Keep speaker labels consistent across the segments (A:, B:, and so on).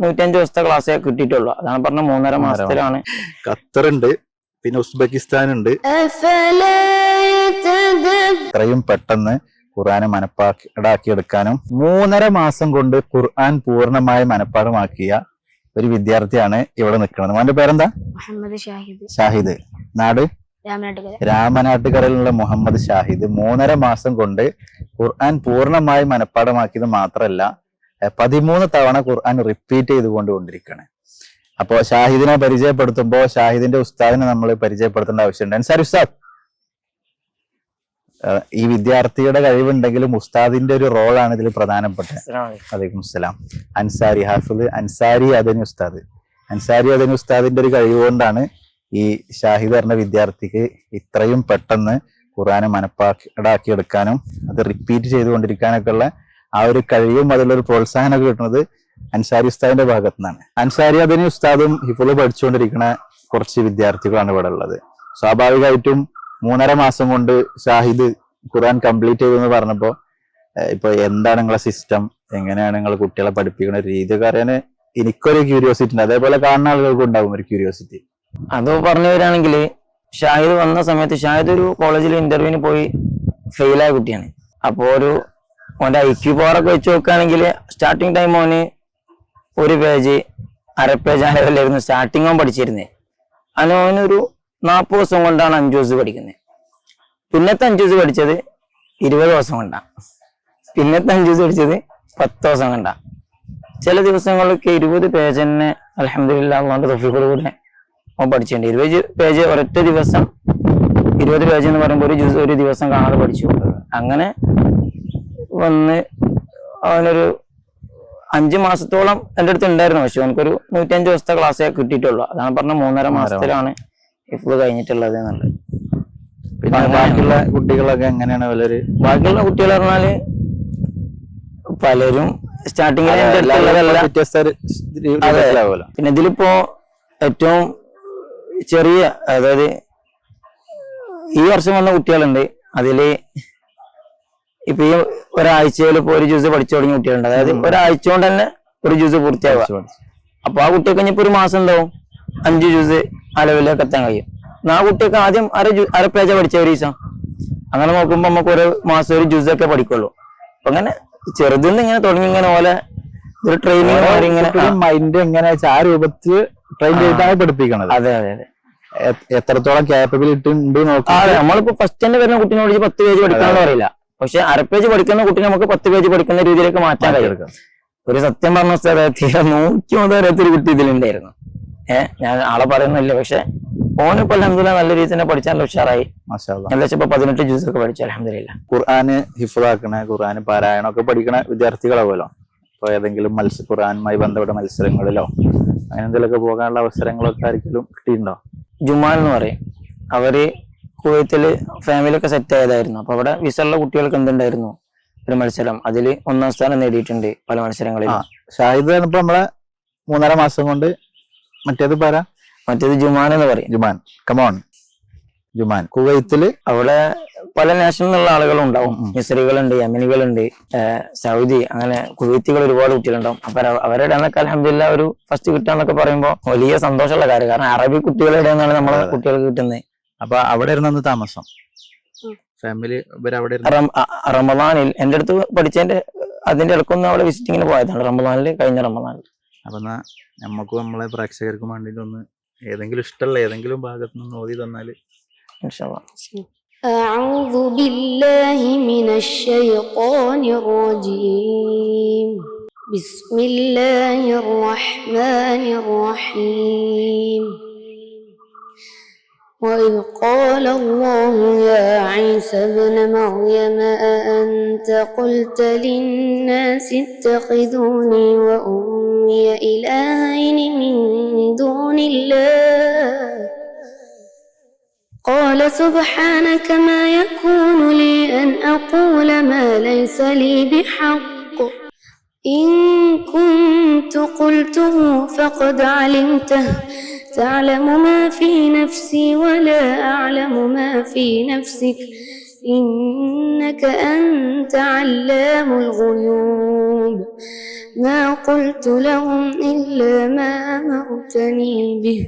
A: നൂറ്റഞ്ച് ദിവസത്തെ ക്ലാസ് കിട്ടിയിട്ടുള്ളു. അതാണ് പറഞ്ഞ മൂന്നര മാസത്തിലാണ്.
B: ഖത്തറുണ്ട് പിന്നെ ഉസ്ബെക്കിസ്ഥാൻ ഉണ്ട് ഇത്രയും പെട്ടെന്ന് ഖുർആാനെ മനപ്പാടാക്കി എടുക്കാനും മൂന്നര മാസം കൊണ്ട് ഖുർആൻ പൂർണമായി മനപ്പാടമാക്കിയ ഒരു വിദ്യാർത്ഥിയാണ് ഇവിടെ നിൽക്കുന്നത്. അവന്റെ പേരെന്താ?
C: ഷാഹിദ്.
B: ഷാഹിദ്. നാട്? രാമനാട്ടുകരയിലുള്ള മുഹമ്മദ് ഷാഹിദ് മൂന്നര മാസം കൊണ്ട് ഖുർആൻ പൂർണമായി മനഃപ്പാടമാക്കിയത് മാത്രമല്ല പതിമൂന്ന് തവണ ഖുർആൻ റിപ്പീറ്റ് ചെയ്തുകൊണ്ട് കൊണ്ടിരിക്കുകയാണ് അപ്പോ ഷാഹിദിനെ പരിചയപ്പെടുത്തുമ്പോൾ ഷാഹിദിന്റെ ഉസ്താദിനെ നമ്മൾ പരിചയപ്പെടുത്തേണ്ട ആവശ്യമുണ്ട്. അൻസാർ ഉസ്താദ് ഈ വിദ്യാർത്ഥിയുടെ കഴിവുണ്ടെങ്കിലും ഉസ്താദിന്റെ ഒരു റോളാണ് ഇതിൽ പ്രധാനപ്പെട്ടത്. അലൈക്കും. അസ്സലാം. അൻസാരി ഹാഫിദ് അൻസാരി അദനി ഉസ്താദ്. അൻസാരി അദനി ഉസ്താദിന്റെ ഒരു കഴിവ് കൊണ്ടാണ് ഈ ഷാഹിദ് പറഞ്ഞ വിദ്യാർത്ഥിക്ക് ഇത്രയും പെട്ടെന്ന് ഖുറാനെ മനപ്പാടാക്കി എടുക്കാനും അത് റിപ്പീറ്റ് ചെയ്തുകൊണ്ടിരിക്കാനൊക്കെ ഉള്ള ആ ഒരു കഴിവും അതിലൊരു പ്രോത്സാഹനമൊക്കെ കിട്ടുന്നത് അൻസാരി ഉസ്താദിന്റെ ഭാഗത്തു നിന്നാണ് അൻസാരി അതിന് ഉസ്താദും ഹിഫുൾ പഠിച്ചുകൊണ്ടിരിക്കുന്ന കുറച്ച് വിദ്യാർത്ഥികളാണ് ഇവിടെ ഉള്ളത്. സ്വാഭാവികമായിട്ടും മൂന്നര മാസം കൊണ്ട് ഷാഹിദ് ഖുറാൻ കംപ്ലീറ്റ് ചെയ്തു എന്ന് പറഞ്ഞപ്പോൾ ഇപ്പൊ എന്താണ് നിങ്ങളെ സിസ്റ്റം എങ്ങനെയാണ് നിങ്ങൾ കുട്ടികളെ പഠിപ്പിക്കുന്ന രീതി അറിയാൻ എനിക്കൊരു ക്യൂരിയോസിറ്റി ഉണ്ട്. അതേപോലെ കാണുന്ന ആളുകൾക്കും ഉണ്ടാവും ഒരു ക്യൂരിയോസിറ്റി
A: അത് പറഞ്ഞു വരികയാണെങ്കിൽ ഷാഹിദ് വന്ന സമയത്ത് ഷാഹിദ് ഒരു കോളേജിൽ ഇന്റർവ്യൂവിന് പോയി ഫെയിലായ കുട്ടിയാണ്. അപ്പോൾ ഒരു ഓന്റെ ഐ ക്യു പവറൊക്കെ വെച്ച് നോക്കുകയാണെങ്കിൽ സ്റ്റാർട്ടിങ് ടൈം ഓന് ഒരു പേജ് അര പേജ് ആ ലെവലായിരുന്നു സ്റ്റാർട്ടിങ് ഓൻ പഠിച്ചിരുന്നത് അതിന് ഓനൊരു നാൽപ്പത് ദിവസം കൊണ്ടാണ് അഞ്ചു ദിവസം പഠിക്കുന്നത് പിന്നത്തെ അഞ്ചു ദിവസം പഠിച്ചത് ഇരുപത് ദിവസം കൊണ്ടാണ് പിന്നത്തെ അഞ്ചു ദിവസം പഠിച്ചത് പത്ത് ദിവസം കൊണ്ടാണ് ചില ദിവസങ്ങളിലൊക്കെ ഇരുപത് പേജ് തന്നെ അലഹമില്ല അതുകൊണ്ട് കൂടെ അവൻ പഠിച്ചിട്ടുണ്ട്. ഇരുപത് പേജ് ഒരൊറ്റ ദിവസം ഇരുപത് പേജ് എന്ന് പറയുമ്പോൾ ഒരു ജ്യൂസ് ഒരു ദിവസം കാണാതെ പഠിച്ചു. അങ്ങനെ വന്ന് അവനൊരു അഞ്ച് മാസത്തോളം എന്റെ അടുത്ത് ഉണ്ടായിരുന്നു. പക്ഷെ അവനക്കൊരു നൂറ്റഞ്ച് ദിവസത്തെ ക്ലാസ്സേ കിട്ടിയിട്ടുള്ളൂ. അതാണ് പറഞ്ഞ മൂന്നര മാസത്തിലാണ് ഇപ്പോൾ കഴിഞ്ഞിട്ടുള്ളത് എന്നുള്ളത്.
B: പിന്നെ ബാക്കിയുള്ള കുട്ടികളൊക്കെ എങ്ങനെയാണ് അവരൊരു
A: ബാക്കിയുള്ള കുട്ടികൾ പറഞ്ഞാൽ പലരും സ്റ്റാർട്ടിങ്ങിൽ പിന്നെ ഇതിലിപ്പോ ഏറ്റവും ചെറിയ അതായത് ഈ വർഷം വന്ന കുട്ടികളുണ്ട്. അതിൽ ഇപ്പൊ ഈ ഒരാഴ്ചയിൽ ഇപ്പൊ ഒരു ജ്യൂസ് പഠിച്ചു തുടങ്ങിയ കുട്ടികളുണ്ട്. അതായത് ഒരാഴ്ച കൊണ്ട് തന്നെ ഒരു ജ്യൂസ് പൂർത്തിയാവുക. അപ്പൊ ആ കുട്ടിയൊക്കെ ഇനിയിപ്പോ ഒരു മാസം ഉണ്ടാവും അഞ്ച് ജ്യൂസ് ആ ലെവലിലേക്ക് എത്താൻ കഴിയും. ആ കുട്ടിയൊക്കെ ആദ്യം അര അര പേജ പഠിച്ച ഒരു ദിവസം. അങ്ങനെ നോക്കുമ്പോ നമുക്ക് ഒരു മാസം ഒരു ജ്യൂസ് ഒക്കെ പഠിക്കുള്ളൂ. അപ്പൊ അങ്ങനെ ചെറുതിന്ന് ഇങ്ങനെ തുടങ്ങി ഇങ്ങനെ പോലെ ഒരു ട്രെയിനിങ്
B: മൈൻഡ് എങ്ങനെ ആ. രൂപത്തിൽ ട്രെയിൻ ചെയ്തിട്ടാണ് പഠിപ്പിക്കണത്.
A: അതെ അതെ അതെ.
B: എത്രത്തോളം ക്യാപ്പബിലിറ്റി ഉണ്ട്
A: നമ്മളിപ്പോ ഫസ്റ്റ് തന്നെ വരുന്ന കുട്ടിനോട് പത്ത് പേജ് പഠിക്കണമെന്ന് പറയില്ല. പക്ഷെ അര പേജ് പഠിക്കുന്ന കുട്ടി നമുക്ക് പത്ത് പേജ് പഠിക്കുന്ന രീതിയിലേക്ക് മാറ്റാൻ കഴിയും. ഒരു സത്യം പറഞ്ഞ സ്ഥലത്ത് നൂറ്റി മുതൽ വരാത്തൊരു കുട്ടി ഇതിലുണ്ടായിരുന്നു. ഏഹ് ഞാൻ ആളെ പറയുന്നില്ല പക്ഷെ ഓനിപ്പോ അലഹമില്ല നല്ല രീതി തന്നെ പഠിച്ചാൽ ഉഷാറായി. വെച്ചപ്പോ പതിനെട്ട് ജ്യൂസ് ഒക്കെ പഠിച്ചു അലഹമില്ല
B: ഖുർആാന് ഹിഫാക്കണ ഖുർആാന് പാരായണം ഒക്കെ പഠിക്കണ വിദ്യാർത്ഥികളാവുമല്ലോ. അപ്പൊ ഏതെങ്കിലും മത്സ്യ ഖുർആാനുമായി ബന്ധപ്പെട്ട മത്സരങ്ങളിലോ അങ്ങനെ എന്തെങ്കിലുമൊക്കെ പോകാനുള്ള അവസരങ്ങളൊക്കെ ആർക്കെങ്കിലും കിട്ടിയിട്ടുണ്ടോ?
A: ജുമാൽ എന്ന് പറയും. അവർ കുവൈത്തിൽ ഫാമിലിയൊക്കെ സെറ്റ് ആയതായിരുന്നു. അപ്പൊ അവിടെ വിസള്ള കുട്ടികൾക്ക് എന്തുണ്ടായിരുന്നു? ഒരു മത്സരം. അതിൽ ഒന്നാം സ്ഥാനം നേടിയിട്ടുണ്ട് പല
B: മത്സരങ്ങളിൽ. ഷാഹിദ് ഇപ്പൊ നമ്മളെ മൂന്നര മാസം കൊണ്ട് മറ്റേത് പറ
A: മറ്റേത് ജുമാൻ എന്ന് പറയും.
B: ജുമാൻ. Come on Juman.
A: കുവൈത്തിൽ അവിടെ പല നാഷണലുള്ള ആളുകളും ഉണ്ടാവും. മിസറികളുണ്ട് യമനികളുണ്ട് സൗദി അങ്ങനെ കുവൈത്തികൾ ഒരുപാട് കുട്ടികളുണ്ടാവും. അപ്പൊ അവ- അവരുടെ അന്നൊക്കെ അലഹമില്ല ഒരു ഫസ്റ്റ് കിട്ടാന്നൊക്കെ പറയുമ്പോൾ വലിയ സന്തോഷമുള്ള കാര്യം. കാരണം അറബി കുട്ടികളുടെ നിന്നാണ് നമ്മളെ. കുട്ടികൾക്ക് കിട്ടുന്നത്.
B: അപ്പൊ അവിടെ ഇരുന്നു താമസം. ഫാമിലി അവിടെ ഇരുന്ന്?
A: റമദാനിൽ എന്റെ അടുത്ത് പഠിച്ചതിന്റെ അതിന്റെ ഇടക്കൊന്നും അവിടെ വിസിറ്റിങ്ങിന് പോയതാണ്. റമദാനിൽ കഴിഞ്ഞ റമദാനിൽ
B: അപ്പൊ നമ്മക്ക് നമുക്കും നമ്മളെ പ്രേക്ഷകർക്കും വേണ്ടിയിട്ട് ഒന്ന് ഏതെങ്കിലും ഇഷ്ടമുള്ള ഏതെങ്കിലും ഭാഗത്ത് നിന്ന് ഓതി തന്നാൽ
A: ഇൻഷാ.
C: أعوذ بالله من الشيطان الرجيم. بسم الله الرحمن الرحيم. وإذ قال الله يا عيسى ابن مريم أأنت قلت للناس اتخذوني وأمي إلهين من دون الله؟ قال سبحانك ما يكون لي أن أقول ما ليس لي بحق. إن كنت قلته فقد علمته. تعلم ما في نفسي ولا أعلم ما في نفسك. إنك أنت علام الغيوب. ما قلت لهم إلا ما أمرتني به.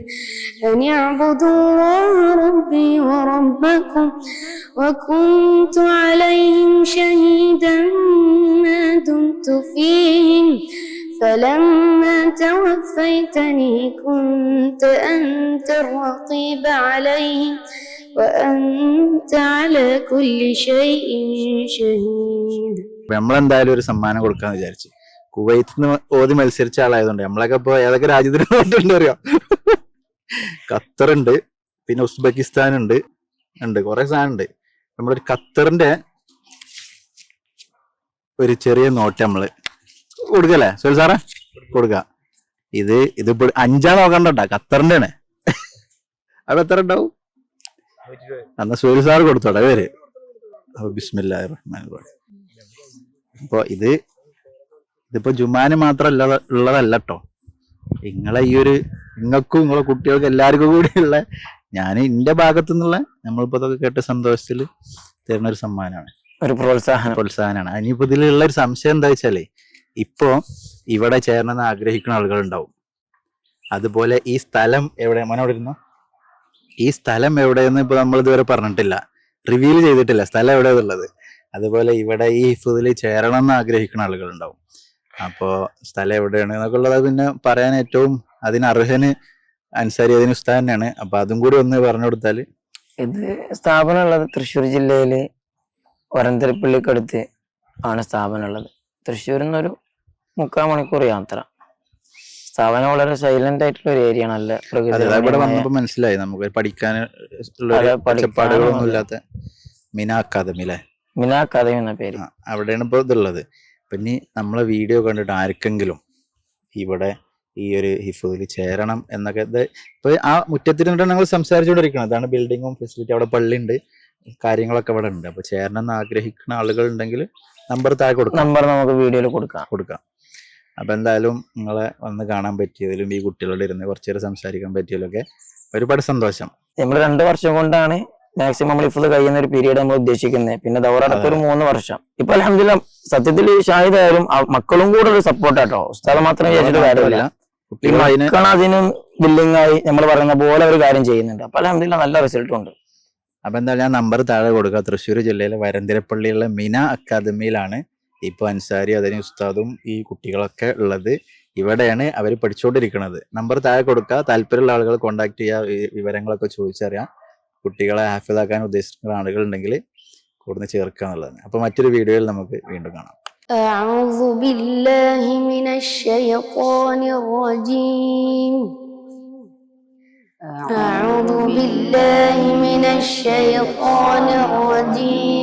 C: أن اعبدوا الله ربي وربكم وكنت عليهم شهيدا ما دمت فيهم. فلما توفيتني كنت أنت الرقيب عليهم.
B: നമ്മളെന്തായാലും ഒരു സമ്മാനം കൊടുക്കാന്ന് വിചാരിച്ചു. കുവൈത്ത് നിന്ന് ഓതി മത്സരിച്ച ആളായതുകൊണ്ട് നമ്മളൊക്കെ ഇപ്പൊ ഏതൊക്കെ രാജ്യത്തിന് പോയിട്ടുണ്ട് അറിയാം? ഖത്തറുണ്ട് പിന്നെ ഉസ്ബെക്കിസ്ഥാൻ ഉണ്ട് ഉണ്ട് കുറെ സാധനം ഉണ്ട് നമ്മളൊരു ഖത്തറിന്റെ ഒരു ചെറിയ നോട്ട് നമ്മൾ കൊടുക്കല്ലേ സോറി സാറേ കൊടുക്ക. ഇത് ഇത് അഞ്ചാ നോക്കണ്ട ഖത്തറിന്റെ ആണ് അവിടെ എത്ര ഉണ്ടാവും? എന്നാ സൂര്യ സാർ കൊടുത്തോട്ടെ പേര്. അപ്പൊ ഇത് ഇതിപ്പോ ജുമാന് മാത്രല്ല ഉള്ളതല്ല കേട്ടോ നിങ്ങളെ ഈ ഒരു നിങ്ങൾക്കും നിങ്ങളെ കുട്ടികൾക്കും എല്ലാവർക്കും കൂടിയുള്ള ഞാൻ എന്റെ ഭാഗത്തു നിന്നുള്ള നമ്മളിപ്പോ ഇതൊക്കെ കേട്ട സന്തോഷത്തിൽ തരുന്ന ഒരു സമ്മാനമാണ്.
A: ഒരു പ്രോത്സാഹന.
B: പ്രോത്സാഹനമാണ്. ഇനിയിപ്പോ ഇതിലുള്ള ഒരു സംശയം എന്താ വെച്ചാലേ ഇപ്പോ ഇവിടെ ചേരണമെന്ന് ആഗ്രഹിക്കുന്ന ആളുകൾ ഉണ്ടാവും അതുപോലെ ഈ സ്ഥലം എവിടെ മനോടിരുന്നോ ഈ സ്ഥലം എവിടെയെന്ന് ഇപ്പൊ നമ്മൾ ഇതുവരെ പറഞ്ഞിട്ടില്ല. റിവീൽ ചെയ്തിട്ടില്ല. സ്ഥലം എവിടെയുള്ളത് അതുപോലെ ഇവിടെ ഈ ഹിഫുദിൽ ചേരണം എന്ന് ആഗ്രഹിക്കുന്ന ആളുകൾ ഉണ്ടാവും അപ്പോ സ്ഥലം എവിടെയാണ് എന്നൊക്കെ ഉള്ളത് പിന്നെ പറയാൻ ഏറ്റവും അതിന് അർഹന് അൻസാരി അതിന് ഉസ്താദ് തന്നെയാണ്. അപ്പൊ അതും കൂടി ഒന്ന് പറഞ്ഞു കൊടുത്താൽ.
A: ഇത് സ്ഥാപനം ഉള്ളത് തൃശ്ശൂർ ജില്ലയിൽ വരന്തരപ്പള്ളിക്കടുത്ത് ആണ് സ്ഥാപനം ഉള്ളത്. തൃശ്ശൂരിൽ നിന്നൊരു മുക്കാൽ മണിക്കൂർ യാത്ര. സ്ഥാപനം വളരെ സൈലന്റ് ആയിട്ടുള്ള ഒരു ഏരിയ ആണ്.
B: അതെ ഇവിടെ വന്നപ്പോ മനസ്സിലായി? നമുക്ക് പഠിക്കാൻ ഉള്ള
A: അതെ, പഠിക്കാനും
B: ഒച്ചപ്പാടുകളൊന്നും
A: അതെ.
B: ഇല്ലാത്ത മിന അക്കാദമി അല്ലെ?
A: മിന അക്കാദമി എന്ന പേര്.
B: അവിടെയാണ് ഇപ്പൊ ഇതുള്ളത്. പിന്നെ നമ്മളെ വീഡിയോ കണ്ടിട്ട് ആർക്കെങ്കിലും ഇവിടെ ഈ ഒരു ഹിഫുദിൽ ചേരണം എന്നൊക്കെ ഇത് ഇപ്പൊ ആ മുറ്റത്തിരുന്നിട്ട് ഞങ്ങൾ സംസാരിച്ചുകൊണ്ടിരിക്കണം അതാണ് ബിൽഡിങ്ങും ഫെസിലിറ്റി അവിടെ പള്ളി ഉണ്ട് കാര്യങ്ങളൊക്കെ അവിടെ ഉണ്ട്. അപ്പൊ ചേരണം എന്ന് ആഗ്രഹിക്കുന്ന ആളുകൾ ഉണ്ടെങ്കിൽ നമ്പർ താഴെ കൊടുക്കാം.
A: നമ്പർ നമുക്ക് വീഡിയോയിൽ കൊടുക്കാം.
B: കൊടുക്കാം. അപ്പൊ എന്തായാലും നിങ്ങളെ വന്ന് കാണാൻ പറ്റിയതിലും ഈ കുട്ടികളോട് ഇരുന്ന് കുറച്ചു നേരം സംസാരിക്കാൻ പറ്റിയതിലൊക്കെ ഒരുപാട് സന്തോഷം.
A: നമ്മൾ രണ്ട് വർഷം കൊണ്ടാണ് മാക്സിമം നമ്മൾ ഇപ്പോൾ കഴിയുന്ന ഒരു പീരീഡ് നമ്മൾ ഉദ്ദേശിക്കുന്നത് പിന്നെ ദൗറടക്കം ഒരു മൂന്ന് വർഷം. ഇപ്പൊ അലഹമില്ല സത്യത്തിൽ ഷാഹിദ് ആയാലും ആ മക്കളും കൂടെ ഒരു സപ്പോർട്ട് ആട്ടോ. ഉസ്താദ് മാത്രം വിചാരിച്ചിട്ട് കാര്യമില്ല.
B: അതിനും
A: മക്കൾ ബില്ലിംഗ് ആയി നമ്മൾ പറയുന്ന പോലെ ഒരു കാര്യം ചെയ്യുന്നുണ്ട്. അപ്പൊ അലഹമില്ല നല്ല റിസൾട്ട് ഉണ്ട്.
B: അപ്പൊ എന്താ ഞാൻ നമ്പർ താഴെ കൊടുക്കുക തൃശ്ശൂർ ജില്ലയിലെ വരന്തിരപ്പള്ളിയിലെ മിന അക്കാദമിയിലാണ് ഇപ്പൊ അൻസാരി അതിന് ഉസ്താദും ഈ കുട്ടികളൊക്കെ ഉള്ളത് ഇവിടെയാണ് അവർ പഠിച്ചുകൊണ്ടിരിക്കുന്നത് നമ്പർ താഴെ കൊടുക്കുക താല്പര്യമുള്ള ആളുകൾ കോൺടാക്ട് ചെയ്യുക ഈ വിവരങ്ങളൊക്കെ ചോദിച്ചറിയാം കുട്ടികളെ ഹാഫിലാക്കാൻ ഉദ്ദേശിക്കുന്ന ആളുകൾ ഉണ്ടെങ്കിൽ കൂടുതൽ ചേർക്കുക എന്നുള്ളതാണ് അപ്പൊ മറ്റൊരു വീഡിയോയിൽ നമുക്ക് വീണ്ടും കാണാം
C: أعوذ بالله من الشيطان الرجيم أعوذ بالله من الشيطان الرجيم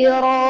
C: كثيرا